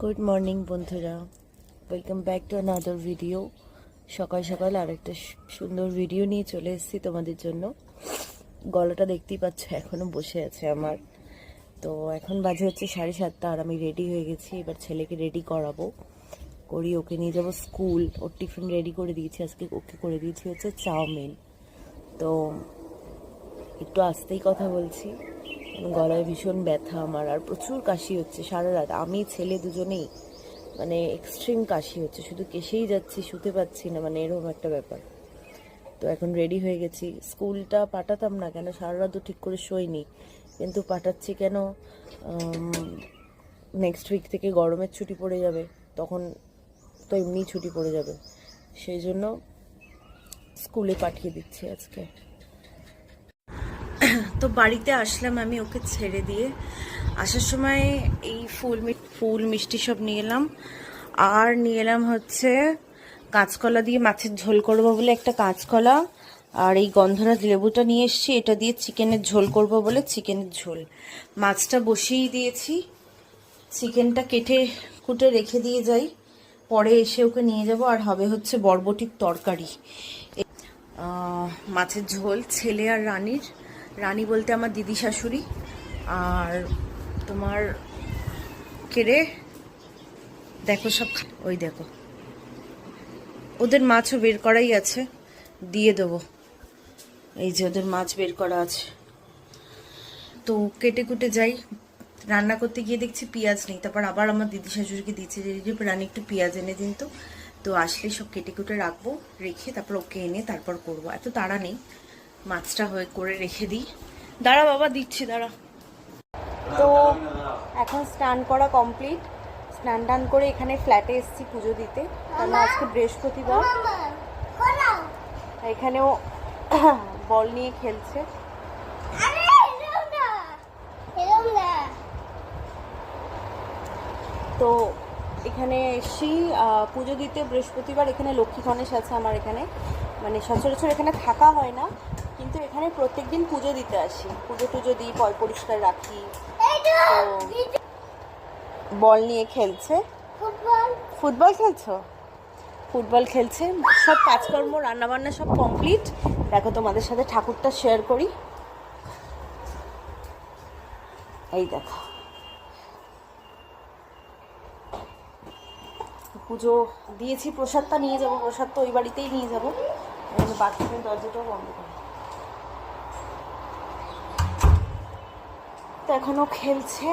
Good morning বন্ধুরা। Welcome back to another video সকাল সকাল আর একটা সুন্দর ভিডিও নিয়ে চলে এসেছি তোমাদের জন্য। গলাটা দেখতেই পাচ্ছ, এখনও বসে আছে আমার। তো এখন বাজে হচ্ছে সাড়ে সাতটা, আর আমি রেডি হয়ে গেছি। এবার ছেলেকে রেডি করাবো। করি, ওকে নিয়ে যাব স্কুল ওর টিফিন রেডি করে দিয়েছি। আজকে ওকে করে দিয়েছি হচ্ছে চাউমিন। তো একটু আস্তেই কথা বলছি। গলায় ভীষণ ব্যথা আমার, আর প্রচুর কাশি হচ্ছে সারা রাত। আমি ছেলে দুজনেই মানে এক্সট্রিম কাশি হচ্ছে, শুধু কেসেই যাচ্ছি, শুতে পাচ্ছি না মানে এরকম একটা ব্যাপার। তো এখন রেডি হয়ে গেছি। স্কুলটা পাঠাতাম না কেন, সারা রাত তো ঠিক করে শোয়নি, কিন্তু পাঠাচ্ছি কেন? নেক্সট উইক থেকে গরমের ছুটি পড়ে যাবে, তখন তো এমনি ছুটি পড়ে যাবে। সেই জন্য স্কুলে পাঠিয়ে দিচ্ছি আজকে। তো বাড়িতে আসলাম আমি ওকে ছেড়ে দিয়ে। আসার সময় এই ফুল ফুল মিষ্টি সব নিয়ে এলাম। আর নিয়ে এলাম হচ্ছে কাঁচকলা দিয়ে মাছের ঝোল করব বলে একটা কাঁচকলা আর এই গন্ধরাজ লেবুটা নিয়ে এসেছি, এটা দিয়ে চিকেনের ঝোল করব বলে চিকেনের ঝোল। মাছটা বসিয়েই দিয়েছি। চিকেনটা কেটে কুটে রেখে দিয়ে যাই। পরে এসে ওকে নিয়ে যাব। আর হবে হচ্ছে বরবটির তরকারি। মাছের ঝোল, ছেলে আর রানীর। রানী বলতে আমার দিদি শাশুড়ি, আর তোমার কেড়ে দেখো সব ওই দেখো। ওদের মাছও বের করাই আছে, দিয়ে দেবো। এই যে ওদের মাছ বের করা আছে। তো কেটে কুটে যাই। রান্না করতে গিয়ে দেখছি পেঁয়াজ নেই, তারপর আবার আমার দিদি শাশুড়িকে দিচ্ছি যে রানী একটু পেঁয়াজ এনে দিন তো। তো আসলে সব কেটে কুটে রাখব, রেখে তারপর ওকে এনে তারপর করব। এত তাড়া নেই। মাছটা হয়ে করে রেখে দিই। দাঁড়া বাবা, দিচ্ছি, দাঁড়া। তো এখন স্নান করা কমপ্লিট। স্নান টান করে এখানে ফ্ল্যাটে এসেছি পুজো দিতে। কারণ আজকে বৃহস্পতিবার। এখানেও বল নিয়ে খেলছে। তো এখানে এসছি পুজো দিতে বৃহস্পতিবার। এখানে লক্ষ্মী গণেশ আছে আমার এখানে। মানে সচরাচর এখানে থাকা হয় না। কিন্তু এখানে প্রত্যেকদিন পুজো দিতে আসি। পুজো টুজো দিই পয় পরিষ্কার রাখি। তো বল নিয়ে খেলছে। ফুটবল? খেলছো? ফুটবল খেলছে। সব কাজকর্ম রান্নাবান্না সব কমপ্লিট। দেখো তোমাদের সাথে ঠাকুরটা শেয়ার করি। এই দেখো। পুজো দিয়েছি প্রসাদটা নিয়ে যাব। প্রসাদ তো ওই বাড়িতেই নিয়ে যাব। বাথরুমের দরজাটাও বন্ধ করে। তো এখনও খেলছে।